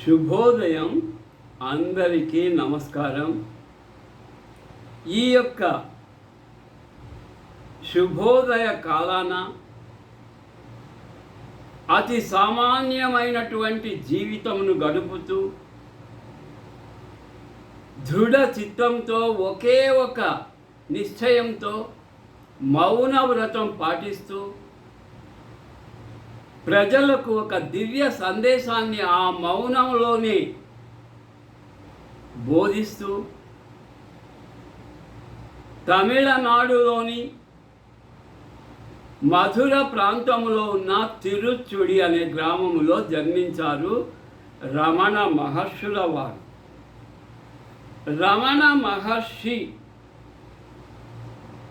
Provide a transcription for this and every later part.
శుభోదయం అందరికీ నమస్కారం. ఈ యొక్క శుభోదయ కాలాన అతి సామాన్యమైనటువంటి జీవితమును గడుపుతూ దృఢ చిత్తంతో ఒకే ఒక నిశ్చయంతో మౌన వ్రతం పాటిస్తూ ప్రజలకు ఒక దివ్య సందేశాన్ని ఆ మౌనంలోనే బోధిస్తూ తమిళనాడులోని మధుర ప్రాంతంలో ఉన్న తిరుచుడి అనే గ్రామంలో జన్మించారు రమణ మహర్షుల వారు. రమణ మహర్షి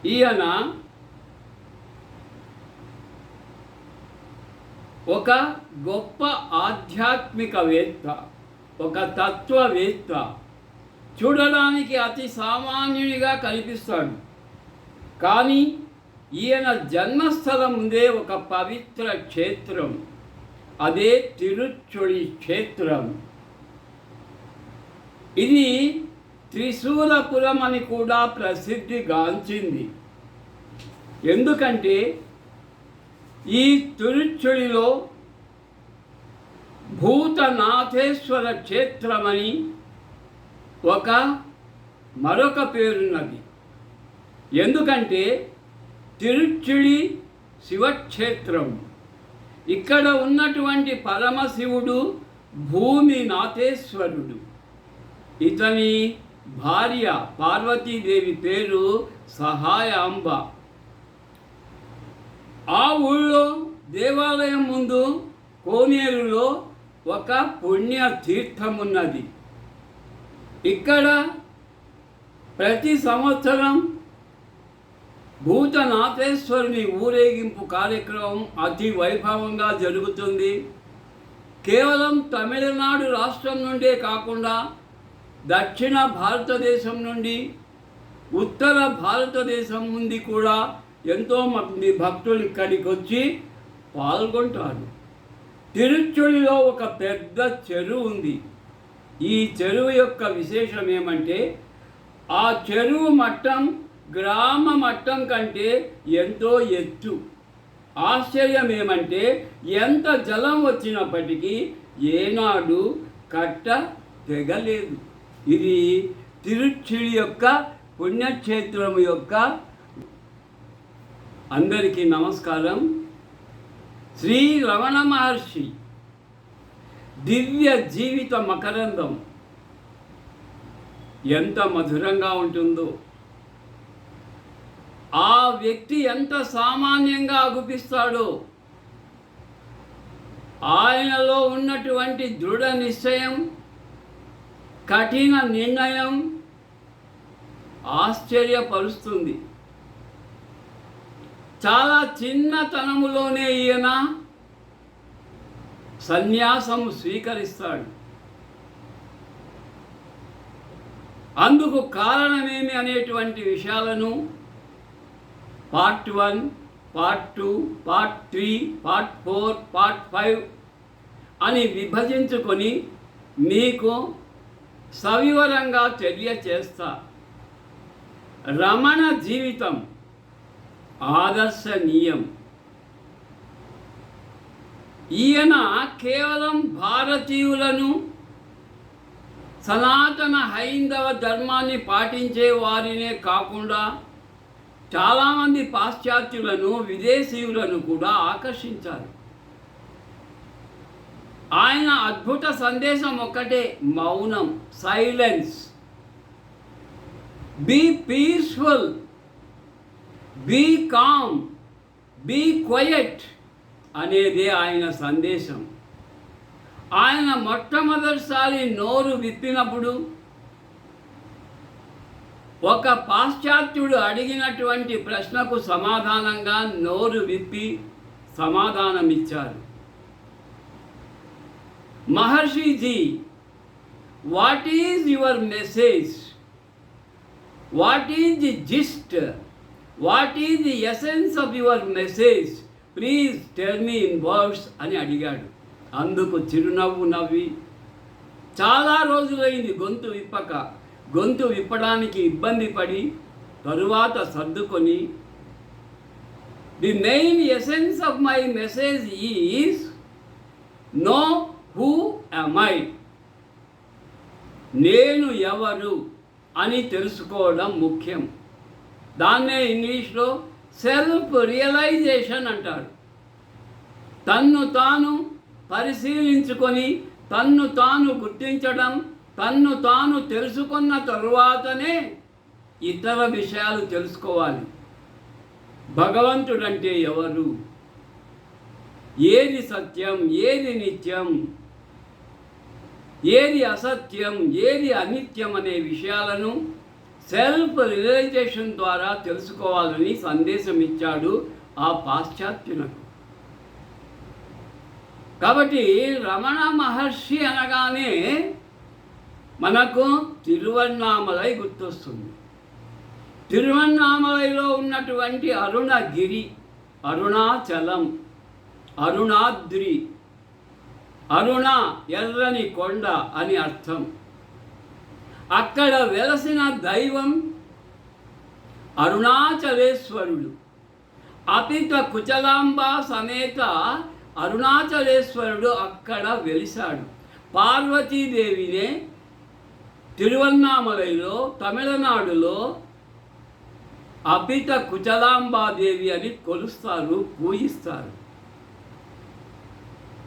ఈయన ఒక గొప్ప ఆధ్యాత్మికవేత్త ఒక తత్వవేత్త. చూడడానికి అతి సామాన్యునిగా కనిపిస్తాడు. కానీ ఈయన జన్మస్థలం ఉందే ఒక పవిత్ర క్షేత్రం. అదే తిరుచుడి క్షేత్రం. ఇది త్రిశూలపురం అని కూడా ప్రసిద్ధిగాంచింది. ఎందుకంటే ఈ తిరుచుడిలో భూతనాథేశ్వర క్షేత్రమని ఒక మరొక పేరున్నది. ఎందుకంటే తిరుచుడి శివక్షేత్రం. ఇక్కడ ఉన్నటువంటి పరమశివుడు భూమి నాథేశ్వరుడు. ఇతని భార్య పార్వతీదేవి పేరు సహాయాంబ. ఆ ఊళ్ళో దేవాలయం ముందు కోనేరులో ఒక పుణ్య తీర్థం ఉన్నది ఇక్కడ ప్రతి సంవత్సరం భూతనాథేశ్వరుని ఊరేగింపు కార్యక్రమం అతి వైభవంగా జరుగుతుంది. కేవలం తమిళనాడు రాష్ట్రం నుండే కాకుండా దక్షిణ భారతదేశం నుండి ఉత్తర భారతదేశం నుండి కూడా ఎంతో మంది భక్తులు ఇక్కడికి వచ్చి పాల్గొంటారు. తిరుచుడిలో ఒక పెద్ద చెరువు ఉంది. ఈ చెరువు యొక్క విశేషం ఏమంటే ఆ చెరువు మట్టం గ్రామ మట్టం కంటే ఎంతో ఎత్తు. ఆశ్చర్యం ఏమంటే ఎంత జలం వచ్చినప్పటికీ ఏనాడు కట్ట తెగలేదు. ఇది తిరుచిడి యొక్క పుణ్యక్షేత్రం యొక్క అందరికీ నమస్కారం. శ్రీ రమణ మహర్షి దివ్య జీవిత మకరందం ఎంత మధురంగా ఉంటుందో. ఆ వ్యక్తి ఎంత సామాన్యంగా అగుపిస్తాడో. ఆయనలో ఉన్నటువంటి దృఢ నిశ్చయం కఠిన నిర్ణయం ఆశ్చర్యపరుస్తుంది. చాలా చిన్నతనములోనే ఈయన సన్యాసం స్వీకరిస్తాడు. అందుకు కారణమేమి అనేటువంటి విషయాలను part one part two part three part four part five అని విభజించుకొని మీకు సవివరంగా తెలియచేస్తా. రమణ జీవితం ఆదర్శనీయం. ఈయన కేవలం భారతీయులను సనాతన హైందవ ధర్మాన్ని పాటించే వారినే కాకుండా చాలామంది పాశ్చాత్యులను విదేశీయులను కూడా ఆకర్షించారు. ఆయన అద్భుత సందేశం ఒక్కటే మౌనం silence be peaceful be calm be quiet అనేదే ఆయన సందేశం. ఆయన మొట్టమొదటిసారి నోరు విప్పినప్పుడు ఒక పాశ్చాత్యుడు అడిగినటువంటి ప్రశ్నకు సమాధానంగా నోరు విప్పి సమాధానమిచ్చారు. Maharshiji what is your message what is the gist what is the essence of your message please tell me in words అని అడిగాడు. అందుకు చిరునవ్వు నవ్వి చాలా రోజులైంది గొంతు విప్పక. గొంతు విప్పడానికి ఇబ్బంది పడి తరువాత సర్దుకొని the main essence of my message is know who I నేను ఎవరు? అని తెలుసుకోవడం ముఖ్యం. దాన్నే ఇంగ్లీష్లో సెల్ఫ్ రియలైజేషన్ అంటారు. తన్ను తాను పరిశీలించుకొని తన్ను తాను గుర్తించడం తన్ను తాను తెలుసుకున్న తరువాతనే ఇతర విషయాలు తెలుసుకోవాలి. భగవంతుడంటే ఎవరు? ఏది సత్యం ఏది నిత్యం? ఏది అసత్యం ఏది అనిత్యం అనే విషయాలను సెల్ఫ్ రియలైజేషన్ ద్వారా తెలుసుకోవాలని సందేశం ఇచ్చాడు ఆ పాశ్చాత్యులకు. కాబట్టి రమణ మహర్షి అనగానే మనకు తిరువన్నామలై గుర్తొస్తుంది. తిరువన్నామలైలో ఉన్నటువంటి అరుణగిరి అరుణాచలం అరుణాద్రి అరుణ ఎర్రని కొండ అని అర్థం. అక్కడ వెలసిన దైవం అరుణాచలేశ్వరుడు. అపిత కుచలాంబ సమేత అరుణాచలేశ్వరుడు అక్కడ వెలిశాడు. పార్వతీదేవినే తిరువన్నామలైలో తమిళనాడులో అపిత కుచలాంబాదేవి అని కొలుస్తారు పూజిస్తారు.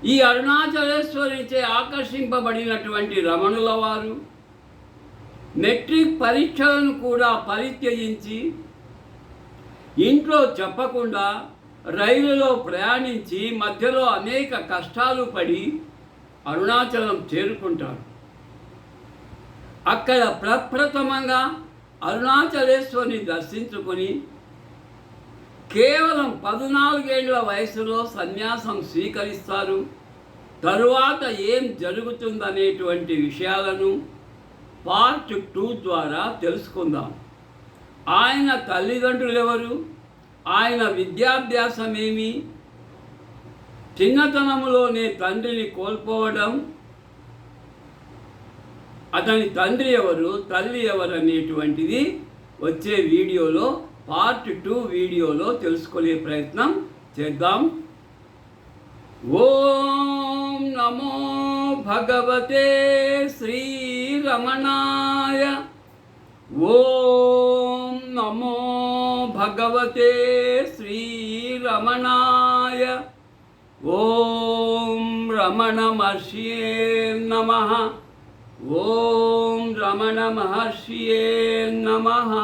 ఈ అరుణాచలేశ్వరిచే ఆకర్షింపబడినటువంటి రమణుల వారు మెట్రిక్ పరీక్షలను కూడా పరిత్యజించి ఇంట్లో చెప్పకుండా రైలులో ప్రయాణించి మధ్యలో అనేక కష్టాలు పడి అరుణాచలం చేరుకుంటారు. అక్కడ ప్రప్రథమంగా అరుణాచలేశ్వరిని దర్శించుకొని కేవలం పద్నాలుగేళ్ళ వయసులో సన్యాసం స్వీకరిస్తారు. తరువాత ఏం జరుగుతుందనేటువంటి విషయాలను పార్ట్ టూ ద్వారా తెలుసుకుందాం. ఆయన తల్లిదండ్రులు ఎవరు ఆయన విద్యాభ్యాసం ఏమి చిన్నతనంలోనే తండ్రిని కోల్పోవడం. అతని తండ్రి ఎవరు? తల్లి ఎవరు అనేటువంటిది వచ్చే వీడియోలో పార్ట్ టూ వీడియోలో తెలుసుకునే ప్రయత్నం చేద్దాం. ॐ नमो भगवते श्रीरमणाय। ॐ नमो भगवते श्रीरमणाय। ॐ रमण नमः। ॐ रमणमहर्ष्ये नमः।